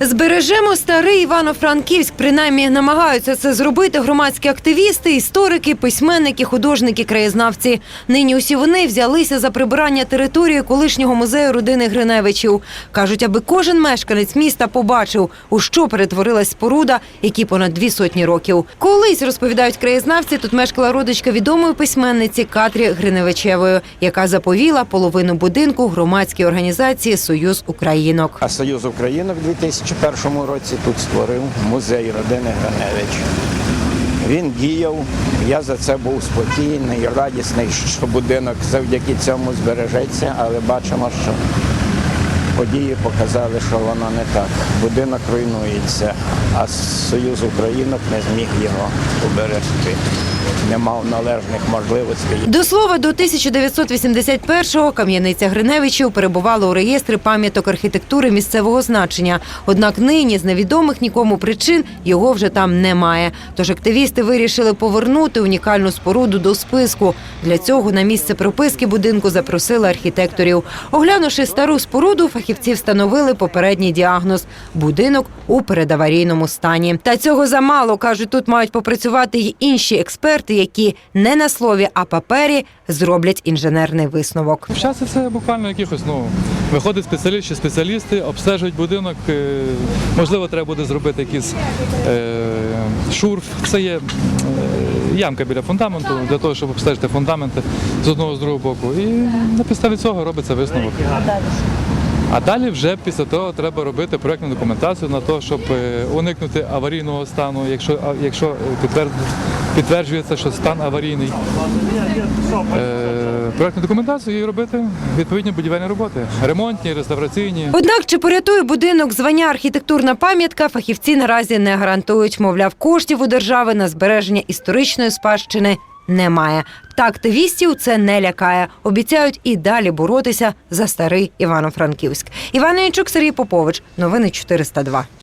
Збережемо старий Івано-Франківськ. Принаймні намагаються це зробити громадські активісти, історики, письменники, художники, краєзнавці. Нині усі вони взялися за прибирання території колишнього музею родини Гриневичів. кажуть, аби кожен мешканець міста побачив, у що перетворилась споруда, які понад дві сотні років. Колись розповідають краєзнавці, тут мешкала родичка відомої письменниці Катрі Гриневичевої, яка заповіла половину будинку громадській організації Союз Українок. А Союз Українок у 2001 році тут створив музей родини Граневич. Він діяв, я за це був спокійний, радісний, що будинок завдяки цьому збережеться, але бачимо, що події показали, що воно не так. Будинок руйнується, а Союз Українок не зміг його уберегти. Не мав належних можливостей. До слова, до 1981-го кам'яниця Гриневичів перебувала у реєстрі пам'яток архітектури місцевого значення. Однак нині з невідомих нікому причин його вже там немає. Тож активісти вирішили повернути унікальну споруду до списку. Для цього на місце прописки будинку запросили архітекторів. Оглянувши стару споруду, фахівці встановили попередній діагноз будинок у передаварійному стані. Та цього замало кажуть, тут мають попрацювати й інші експерти, які не на слові, а папері зроблять інженерний висновок. Зараз це буквально якихось, ну, виходить спеціаліст чи спеціалісти, обстежують будинок. е, Можливо, треба буде зробити якийсь е, шурф. Це є е, ямка біля фундаменту для того, щоб обстежити фундаменти з одного з другого боку. І на підставі цього робиться висновок. А далі вже після того треба робити проєктну документацію на те, щоб е, уникнути аварійного стану, якщо, якщо е, підтверджується, що стан аварійний. Е, проєктну документацію і робити відповідні будівельні роботи, ремонтні, реставраційні. Однак, чи порятує будинок звання архітектурна пам'ятка, фахівці наразі не гарантують. Мовляв, коштів у держави на збереження історичної спадщини немає. Та активістів це не лякає. Обіцяють і далі боротися за старий Івано-Франківськ. Іван Янчук, Сергій Попович. Новини 402.